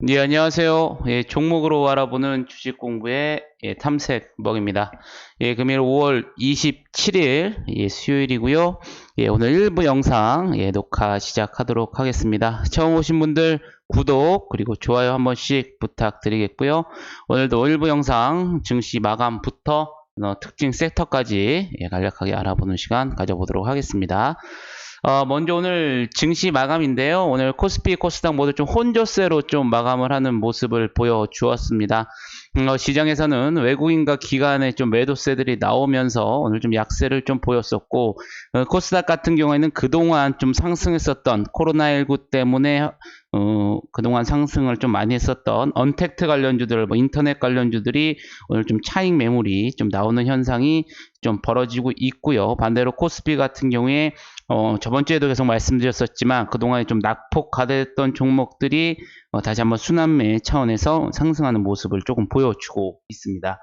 네, 안녕하세요. 예, 종목으로 알아보는 주식 공부의 예, 탐색 먹입니다. 예, 금일 5월 27일 예, 수요일이고요. 예, 오늘 1부 영상 예, 녹화 시작하도록 하겠습니다. 처음 오신 분들 구독 그리고 좋아요 한 번씩 부탁드리겠고요. 오늘도 1부 영상 증시 마감부터 어, 특징 섹터까지 예, 간략하게 알아보는 시간 가져보도록 하겠습니다. 어, 먼저 오늘 증시 마감인데요. 오늘 코스피, 코스닥 모두 좀 혼조세로 좀 마감을 하는 모습을 보여주었습니다. 음, 어, 시장에서는 외국인과 기관의 좀 매도세들이 나오면서 오늘 좀 약세를 좀 보였었고, 어, 코스닥 같은 경우에는 그동안 좀 상승했었던 코로나19 때문에 어, 그동안 상승을 좀 많이 했었던 언택트 관련주들, 뭐 인터넷 관련주들이 오늘 좀 차익 매물이 좀 나오는 현상이 좀 벌어지고 있고요. 반대로 코스피 같은 경우에 어, 저번 주에도 계속 말씀드렸었지만 그동안에 좀 낙폭가됐던 종목들이 어, 다시 한번 순환매 차원에서 상승하는 모습을 조금 보여주고 있습니다.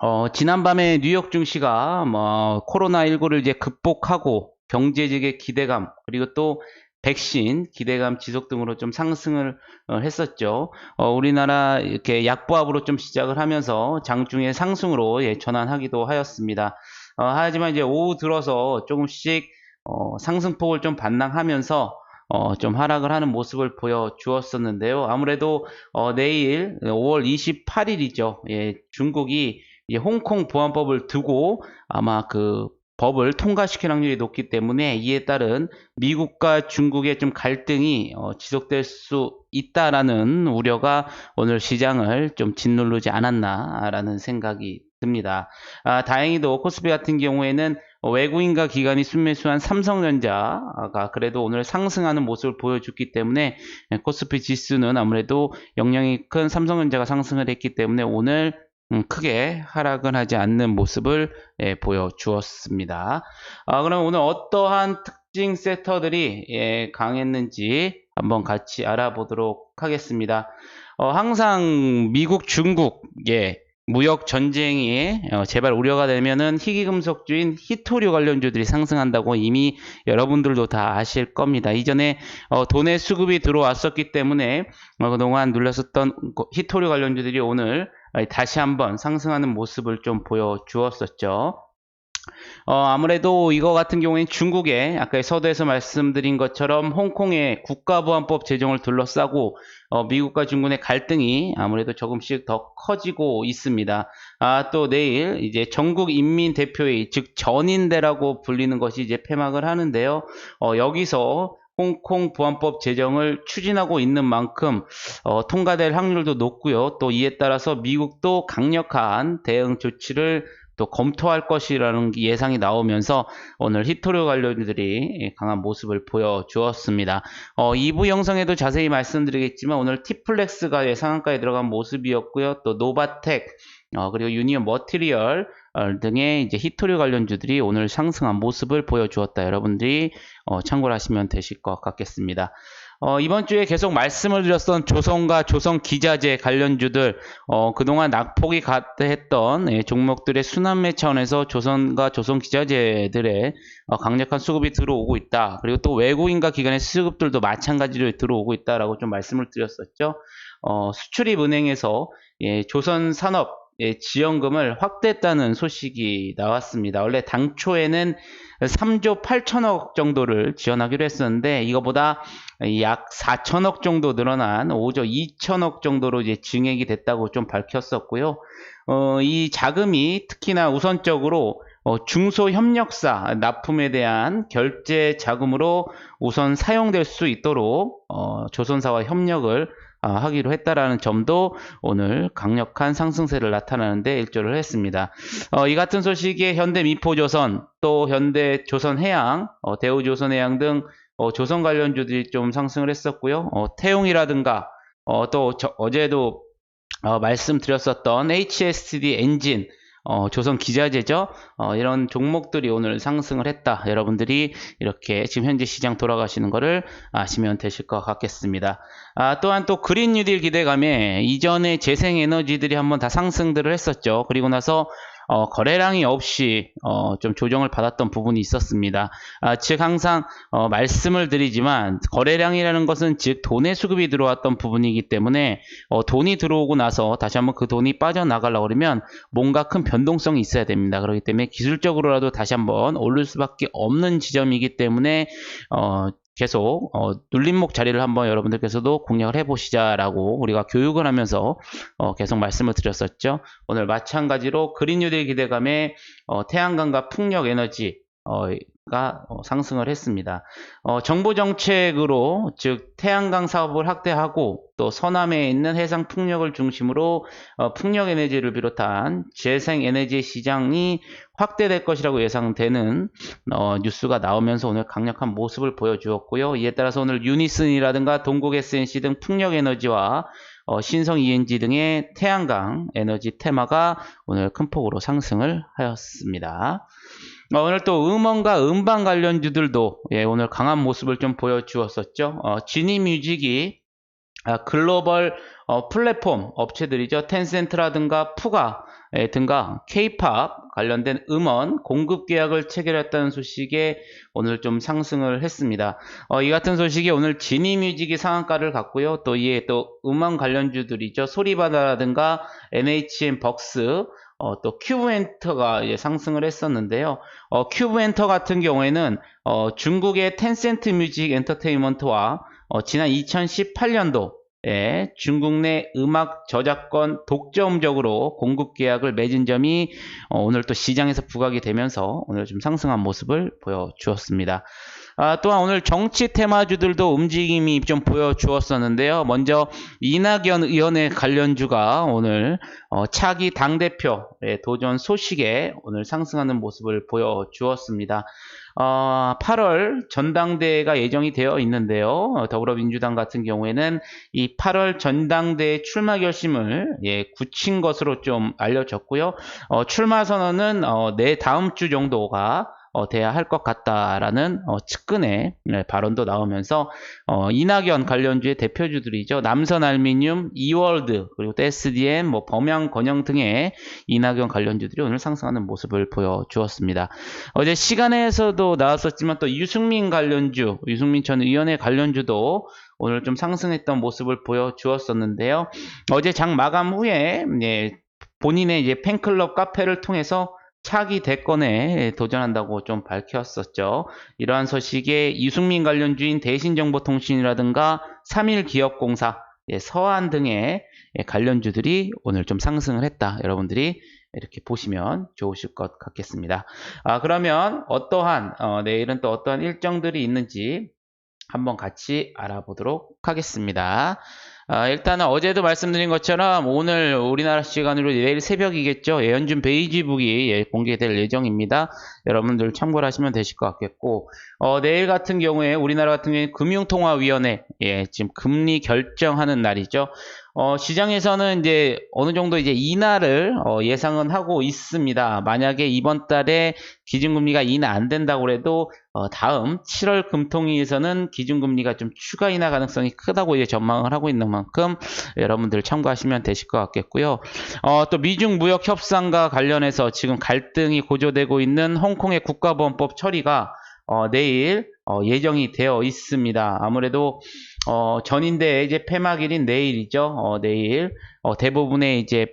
어, 지난밤에 뉴욕 증시가 뭐 코로나19를 이제 극복하고 경제적의 기대감 그리고 또 백신 기대감 지속 등으로 좀 상승을 어, 했었죠. 어, 우리나라 이렇게 약보합으로 좀 시작을 하면서 장중에 상승으로 예, 전환하기도 하였습니다. 어, 하지만 이제 오후 들어서 조금씩 어, 상승폭을 좀 반납하면서 어, 좀 하락을 하는 모습을 보여주었었는데요. 아무래도 어, 내일 5월 28일이죠. 예, 중국이 홍콩 보안법을 두고 아마 그 법을 통과시킬 확률이 높기 때문에 이에 따른 미국과 중국의 좀 갈등이 어, 지속될 수 있다라는 우려가 오늘 시장을 좀 짓누르지 않았나라는 생각이 듭니다. 아, 다행히도 코스피 같은 경우에는 외국인과 기관이 순매수한 삼성전자가 그래도 오늘 상승하는 모습을 보여줬기 때문에 코스피 지수는 아무래도 영향이 큰 삼성전자가 상승을 했기 때문에 오늘 음, 크게 하락은 하지 않는 모습을 예, 보여주었습니다. 아, 그럼 오늘 어떠한 특징 세터들이 예, 강했는지 한번 같이 알아보도록 하겠습니다. 어, 항상 미국, 중국, 예, 무역 전쟁이 어, 제발 우려가 되면은 희귀금속주인 히토류 관련주들이 상승한다고 이미 여러분들도 다 아실 겁니다. 이전에 어, 돈의 수급이 들어왔었기 때문에 어, 그동안 눌렸었던 히토류 관련주들이 오늘 다시 한번 상승하는 모습을 좀 보여주었었죠. 어, 아무래도 이거 같은 경우에는 중국에 아까 서두에서 말씀드린 것처럼 홍콩의 국가보안법 제정을 둘러싸고 어, 미국과 중국의 갈등이 아무래도 조금씩 더 커지고 있습니다. 아, 또 내일 이제 전국 인민 대표회의 즉 전인대라고 불리는 것이 이제 폐막을 하는데요. 어, 여기서 홍콩 보안법 제정을 추진하고 있는 만큼 어, 통과될 확률도 높고요. 또 이에 따라서 미국도 강력한 대응 조치를 또 검토할 것이라는 예상이 나오면서 오늘 히토류 관련주들이 강한 모습을 보여주었습니다. 어, 2부 영상에도 자세히 말씀드리겠지만 오늘 티플렉스가 상한가에 들어간 모습이었고요. 또 노바텍 어, 그리고 유니온 머티리얼 어, 등의 이제 히토류 관련주들이 오늘 상승한 모습을 보여주었다. 여러분들이 어, 참고를 하시면 되실 것 같겠습니다. 어, 이번 주에 계속 말씀을 드렸던 조선과 조선 기자재 관련주들 어, 그동안 낙폭이 같했던 예, 종목들의 순환매 차원에서 조선과 조선 기자재들의 어, 강력한 수급이 들어오고 있다. 그리고 또 외국인과 기관의 수급들도 마찬가지로 들어오고 있다라고 좀 말씀을 드렸었죠. 어, 수출입은행에서 예, 조선 산업 예, 지원금을 확대했다는 소식이 나왔습니다. 원래 당초에는 3조 8천억 정도를 지원하기로 했었는데 이거보다 약 4천억 정도 늘어난 5조 2천억 정도로 이제 증액이 됐다고 좀 밝혔었고요. 어, 이 자금이 특히나 우선적으로 어, 중소협력사 납품에 대한 결제 자금으로 우선 사용될 수 있도록 어, 조선사와 협력을 아, 하기로 했다라는 점도 오늘 강력한 상승세를 나타나는데 일조를 했습니다. 어, 이 같은 소식에 현대미포조선 또 현대조선해양, 어, 대우조선해양 등 어, 조선 관련주들이 좀 상승을 했었고요. 어, 태용이라든가 어, 또 저, 어제도 어, 말씀드렸었던 HSD 엔진 어, 조선 기자재죠. 어, 이런 종목들이 오늘 상승을 했다. 여러분들이 이렇게 지금 현재 시장 돌아가시는 것을 아시면 되실 것 같겠습니다. 아, 또한 또 그린 뉴딜 기대감에 이전에 재생에너지들이 한번 다 상승들을 했었죠. 그리고 나서 어, 거래량이 없이 어, 좀 조정을 받았던 부분이 있었습니다. 아, 즉 항상 어, 말씀을 드리지만 거래량이라는 것은 즉 돈의 수급이 들어왔던 부분이기 때문에 어, 돈이 들어오고 나서 다시 한번 그 돈이 빠져나가려고 그러면 뭔가 큰 변동성이 있어야 됩니다. 그렇기 때문에 기술적으로라도 다시 한번 오를 수밖에 없는 지점이기 때문에 어, 계속 어, 눌림목 자리를 한번 여러분들께서도 공략을 해보시자라고 우리가 교육을 하면서 어, 계속 말씀을 드렸었죠. 오늘 마찬가지로 그린 뉴딜 기대감에 어, 태양광과 풍력 에너지 어, 가 어, 상승을 했습니다. 어, 정부 정책으로 즉 태양광 사업을 확대하고 또 서남에 있는 해상 풍력을 중심으로 어, 풍력 에너지를 비롯한 재생 에너지 시장이 확대될 것이라고 예상되는 어, 뉴스가 나오면서 오늘 강력한 모습을 보여주었고요. 이에 따라서 오늘 유니슨이라든가 동국 SNC 등 풍력 에너지와 어, 신성 ENG 등의 태양광 에너지 테마가 오늘 큰 폭으로 상승을 하였습니다. 어, 오늘 또 음원과 음반 관련주들도 예, 오늘 강한 모습을 좀 보여주었었죠. 어, 지니뮤직이 아, 글로벌 어, 플랫폼 업체들이죠. 텐센트라든가 푸가 예, 등과 K-팝 관련된 음원 공급 계약을 체결했다는 소식에 오늘 좀 상승을 했습니다. 어, 이 같은 소식이 오늘 지니뮤직이 상한가를 갔고요. 또 이에 또 음원 관련주들이죠. 소리바다라든가 NHN 벅스 어, 또 큐브 엔터가 이제 상승을 했었는데요. 어, 큐브 엔터 같은 경우에는 어, 중국의 텐센트 뮤직 엔터테인먼트와 어, 지난 2018년도에 중국 내 음악 저작권 독점적으로 공급 계약을 맺은 점이 어, 오늘 또 시장에서 부각이 되면서 오늘 좀 상승한 모습을 보여주었습니다. 아, 또한 오늘 정치 테마주들도 움직임이 좀 보여주었었는데요. 먼저 이낙연 의원의 관련주가 오늘 어, 차기 당대표 도전 소식에 오늘 상승하는 모습을 보여주었습니다. 어, 8월 전당대회가 예정이 되어 있는데요. 어, 더불어민주당 같은 경우에는 이 8월 전당대회 출마 결심을 예, 굳힌 것으로 좀 알려졌고요. 어, 출마 선언은 어, 내 다음 주 정도가 어, 돼야 할 것 같다라는 어, 측근의 네, 발언도 나오면서 어, 이낙연 관련주의 대표주들이죠. 남선알미늄, 이월드 그리고 또 SDM, 뭐 범양 건영 등의 이낙연 관련주들이 오늘 상승하는 모습을 보여주었습니다. 어제 시간에서도 나왔었지만 또 유승민 관련주, 유승민 전 의원의 관련주도 오늘 좀 상승했던 모습을 보여주었었는데요. 어제 장 마감 후에 예, 본인의 이제 팬클럽 카페를 통해서 차기 대권에 도전한다고 좀 밝혔었죠. 이러한 소식에 이승민 관련 주인 대신정보통신이라든가 3일 기업공사, 예, 서한 등의 예, 관련주들이 오늘 좀 상승을 했다. 여러분들이 이렇게 보시면 좋으실 것 같겠습니다. 아, 그러면 어떠한, 어, 내일은 또 어떠한 일정들이 있는지 한번 같이 알아보도록 하겠습니다. 아, 일단은 어제도 말씀드린 것처럼 오늘 우리나라 시간으로 내일 새벽이겠죠. 예언준 베이지북이 예, 공개될 예정입니다. 여러분들 참고를 하시면 되실 것 같겠고 어, 내일 같은 경우에 우리나라 같은 경우에 금융통화위원회 예, 지금 금리 결정하는 날이죠. 어, 시장에서는 이제 어느 정도 이제 인하를 어, 예상은 하고 있습니다. 만약에 이번 달에 기준금리가 인하 안 된다고 해도 어, 다음 7월 금통위에서는 기준금리가 좀 추가 인하 가능성이 크다고 이제 전망을 하고 있는 만큼 여러분들 참고하시면 되실 것 같겠고요. 어, 또 미중 무역 협상과 관련해서 지금 갈등이 고조되고 있는 홍콩의 국가보안법 처리가 어, 내일 어, 예정이 되어 있습니다. 아무래도 어, 전인대 이제 폐막일인 내일이죠. 어, 내일 어, 대부분의 이제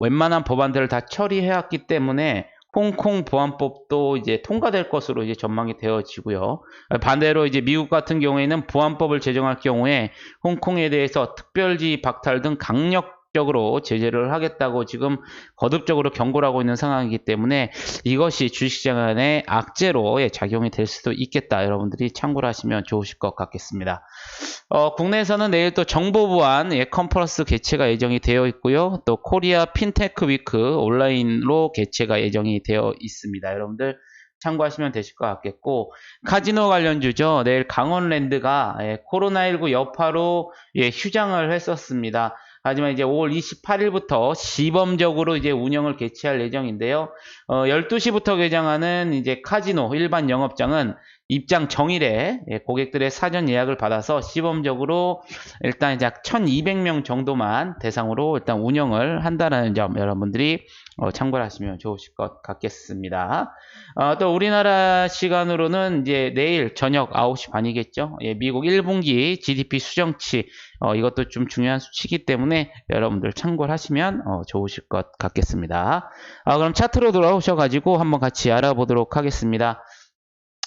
웬만한 법안들을 다 처리해왔기 때문에 홍콩 보안법도 이제 통과될 것으로 이제 전망이 되어지고요. 반대로 이제 미국 같은 경우에는 보안법을 제정할 경우에 홍콩에 대해서 특별지 박탈 등 강력 적으로 제재를 하겠다고 지금 거듭적으로 경고를 하고 있는 상황이기 때문에 이것이 주식시장의 악재로 예, 작용이 될 수도 있겠다. 여러분들이 참고를 하시면 좋으실 것 같겠습니다. 어, 국내에서는 내일 또 정보보안 예, 컨퍼런스 개최가 예정이 되어 있고요. 또 코리아 핀테크 위크 온라인로 개최가 예정이 되어 있습니다. 여러분들 참고하시면 되실 것 같겠고 카지노 관련주죠. 내일 강원랜드가 예, 코로나19 여파로 예, 휴장을 했었습니다. 하지만 이제 5월 28일부터 시범적으로 이제 운영을 개최할 예정인데요. 어, 12시부터 개장하는 이제 카지노 일반 영업장은 입장 정일에 예, 고객들의 사전 예약을 받아서 시범적으로 일단 약 1200명 정도만 대상으로 일단 운영을 한다는 점 여러분들이 어, 참고를 하시면 좋으실 것 같겠습니다. 어, 또 우리나라 시간으로는 이제 내일 저녁 9시 반이겠죠. 예, 미국 1분기 GDP 수정치 어, 이것도 좀 중요한 수치이기 때문에 여러분들 참고를 하시면 어, 좋으실 것 같겠습니다. 아, 그럼 차트로 돌아오셔가지고 한번 같이 알아보도록 하겠습니다.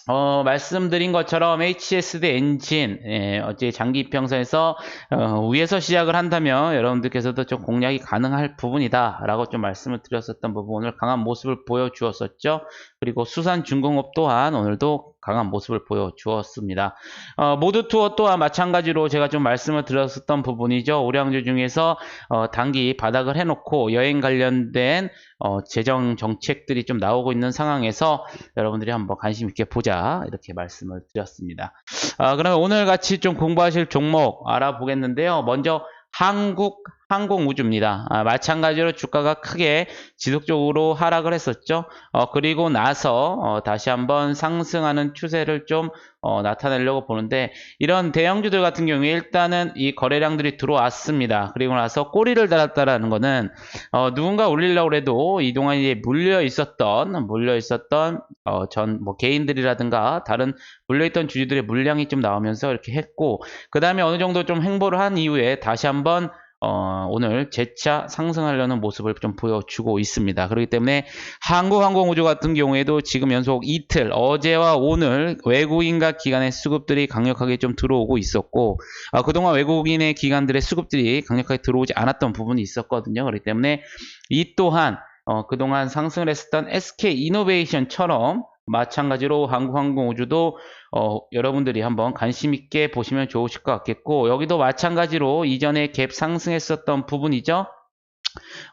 어, 말씀드린 것처럼 HSD 엔진, 예, 어제 장기 이평선에서 어, 위에서 시작을 한다면 여러분들께서도 좀 공략이 가능할 부분이다 라고 좀 말씀을 드렸었던 부분 오늘 강한 모습을 보여주었었죠. 그리고 수산 중공업 또한 오늘도 강한 모습을 보여주었습니다. 어, 모두 투어 또한 마찬가지로 제가 좀 말씀을 드렸었던 부분이죠. 우량주 중에서 어, 단기 바닥을 해놓고 여행 관련된 어, 재정 정책들이 좀 나오고 있는 상황에서 여러분들이 한번 관심 있게 보자 이렇게 말씀을 드렸습니다. 아, 그러면 오늘 같이 좀 공부하실 종목 알아보겠는데요. 먼저 한국 항공우주입니다. 아, 마찬가지로 주가가 크게 지속적으로 하락을 했었죠. 어, 그리고 나서 어, 다시 한번 상승하는 추세를 좀 어, 나타내려고 보는데 이런 대형주들 같은 경우에 일단은 이 거래량들이 들어왔습니다. 그리고 나서 꼬리를 달았다라는 거는 어, 누군가 올리려고 해도 이동안 이제 물려 있었던 물려 있었던 어, 전 뭐 개인들이라든가 다른 물려있던 주주들의 물량이 좀 나오면서 이렇게 했고 그 다음에 어느 정도 좀 행보를 한 이후에 다시 한번 어, 오늘 재차 상승하려는 모습을 좀 보여주고 있습니다. 그렇기 때문에 한국항공우주 같은 경우에도 지금 연속 이틀 어제와 오늘 외국인과 기관의 수급들이 강력하게 좀 들어오고 있었고 아, 그동안 외국인의 기관들의 수급들이 강력하게 들어오지 않았던 부분이 있었거든요. 그렇기 때문에 이 또한 어, 그동안 상승을 했었던 SK 이노베이션처럼 마찬가지로 한국항공우주도 어, 여러분들이 한번 관심 있게 보시면 좋으실 것 같겠고 여기도 마찬가지로 이전에 갭 상승했었던 부분이죠.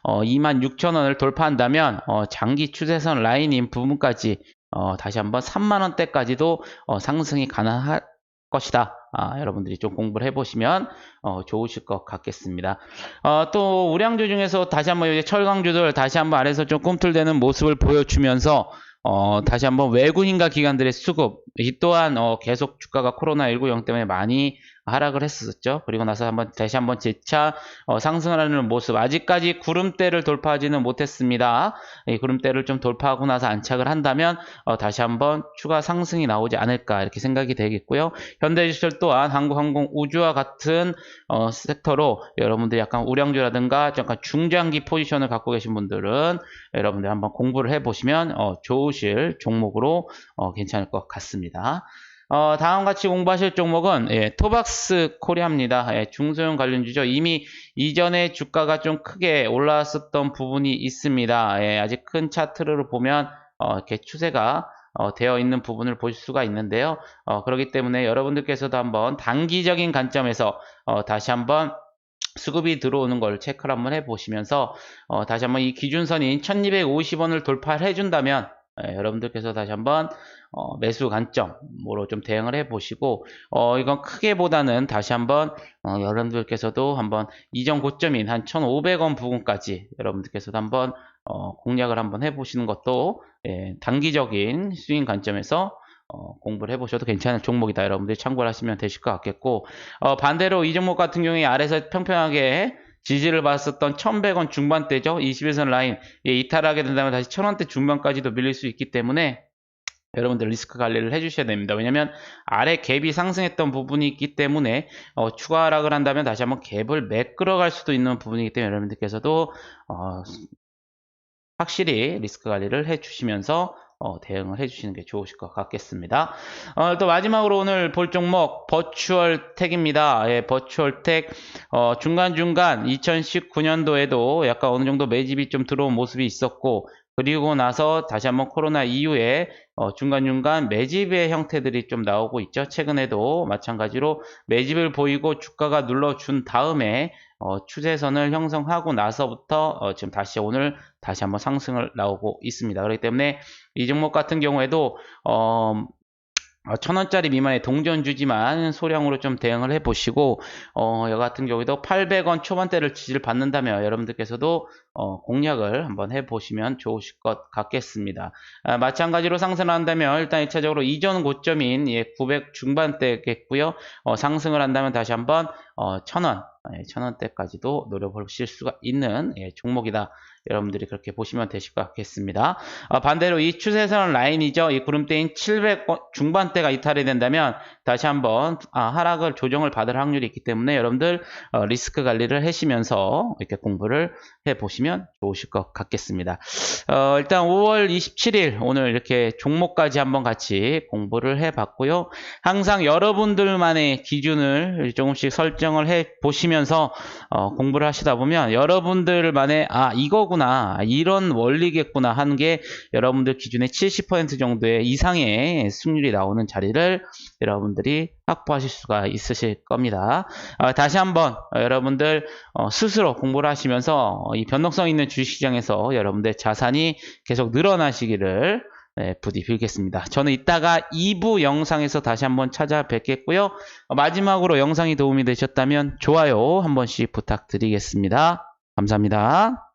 어, 26,000원을 돌파한다면 어, 장기 추세선 라인인 부분까지 어, 다시 한번 3만원대까지도 어, 상승이 가능할 것이다. 아, 여러분들이 좀 공부를 해보시면 어, 좋으실 것 같겠습니다. 어, 또 우량주 중에서 다시 한번 이제 철강주들 다시 한번 아래서 좀 꿈틀대는 모습을 보여주면서 어, 다시 한번 외국인과 기관들의 수급 이 또한 어, 계속 주가가 코로나 19형 때문에 많이 하락을 했었죠. 그리고 나서 한번 다시 한번 재차 어, 상승하는 모습. 아직까지 구름대를 돌파하지는 못했습니다. 이 구름대를 좀 돌파하고 나서 안착을 한다면 어, 다시 한번 추가 상승이 나오지 않을까 이렇게 생각이 되겠고요. 현대디지털 또한 한국항공 우주와 같은 어, 섹터로 여러분들 약간 우량주라든가 약간 중장기 포지션을 갖고 계신 분들은 여러분들 한번 공부를 해보시면 어, 좋으실 종목으로 어, 괜찮을 것 같습니다. 어, 다음 같이 공부하실 종목은 예, 토박스 코리아입니다. 예, 중소형 관련주죠. 이미 이전에 주가가 좀 크게 올라왔었던 부분이 있습니다. 예, 아직 큰 차트를 보면 어, 이렇게 추세가 어, 되어 있는 부분을 보실 수가 있는데요. 어, 그렇기 때문에 여러분들께서도 한번 단기적인 관점에서 어, 다시 한번 수급이 들어오는 걸 체크를 한번 해보시면서 어, 다시 한번 이 기준선인 1250원을 돌파를 해준다면 예, 여러분들께서 다시 한번 어, 매수 관점으로 좀 대응을 해 보시고 어, 이건 크게 보다는 다시 한번 어, 여러분들께서도 한번 이전 고점인 한 1,500원 부분까지 여러분들께서도 한번 어, 공략을 한번 해 보시는 것도 예, 단기적인 스윙 관점에서 어, 공부를 해보셔도 괜찮은 종목이다. 여러분들이 참고를 하시면 되실 것 같겠고 어, 반대로 이 종목 같은 경우에 아래서 평평하게 지지를 받았었던 1100원 중반대죠. 21선 라인 예, 이탈하게 된다면 다시 1000원대 중반까지도 밀릴 수 있기 때문에 여러분들 리스크 관리를 해주셔야 됩니다. 왜냐하면 아래 갭이 상승했던 부분이 있기 때문에 어, 추가 하락을 한다면 다시 한번 갭을 매끌어갈 수도 있는 부분이기 때문에 여러분들께서도 어, 확실히 리스크 관리를 해주시면서 어, 대응을 해주시는 게 좋으실 것 같겠습니다. 어, 또 마지막으로 오늘 볼 종목 버추얼 택입니다. 예, 버추얼 택 어, 중간중간 2019년도에도 약간 어느 정도 매집이 좀 들어온 모습이 있었고 그리고 나서 다시 한번 코로나 이후에 어, 중간중간 매집의 형태들이 좀 나오고 있죠. 최근에도 마찬가지로 매집을 보이고 주가가 눌러준 다음에 어, 추세선을 형성하고 나서부터 어, 지금 다시 오늘 다시 한번 상승을 나오고 있습니다. 그렇기 때문에 이 종목 같은 경우에도 어, 어, 천 원짜리 미만의 동전 주지만 소량으로 좀 대응을 해보시고 어, 여 같은 경우에도 800원 초반대를 지지를 받는다면 여러분들께서도 어, 공략을 한번 해보시면 좋으실 것 같겠습니다. 아, 마찬가지로 상승을 한다면 일단 1차적으로 이전 고점인 예, 900 중반대겠고요. 어, 상승을 한다면 다시 한번 어, 1000원, 예, 1000원대까지도 노려보실 수가 있는 예, 종목이다. 여러분들이 그렇게 보시면 되실 것 같겠습니다. 어, 반대로 이 추세선 라인이죠. 이 구름대인 700 중반대가 이탈이 된다면 다시 한번 아, 하락을 조정을 받을 확률이 있기 때문에 여러분들 어, 리스크 관리를 하시면서 이렇게 공부를 해 보시면 좋으실 것 같겠습니다. 어, 일단 5월 27일 오늘 이렇게 종목까지 한번 같이 공부를 해 봤고요. 항상 여러분들만의 기준을 조금씩 설정을 해 보시면서 어, 공부를 하시다 보면 여러분들만의 아 이거 구나 이런 원리겠구나 하는 게 여러분들 기준의 70% 정도의 이상의 승률이 나오는 자리를 여러분들이 확보하실 수가 있으실 겁니다. 아, 다시 한번 어, 여러분들 어, 스스로 공부를 하시면서 어, 이 변동성 있는 주식시장에서 여러분들 자산이 계속 늘어나시기를 네, 부디 빌겠습니다. 저는 이따가 2부 영상에서 다시 한번 찾아뵙겠고요. 어, 마지막으로 영상이 도움이 되셨다면 좋아요 한 번씩 부탁드리겠습니다. 감사합니다.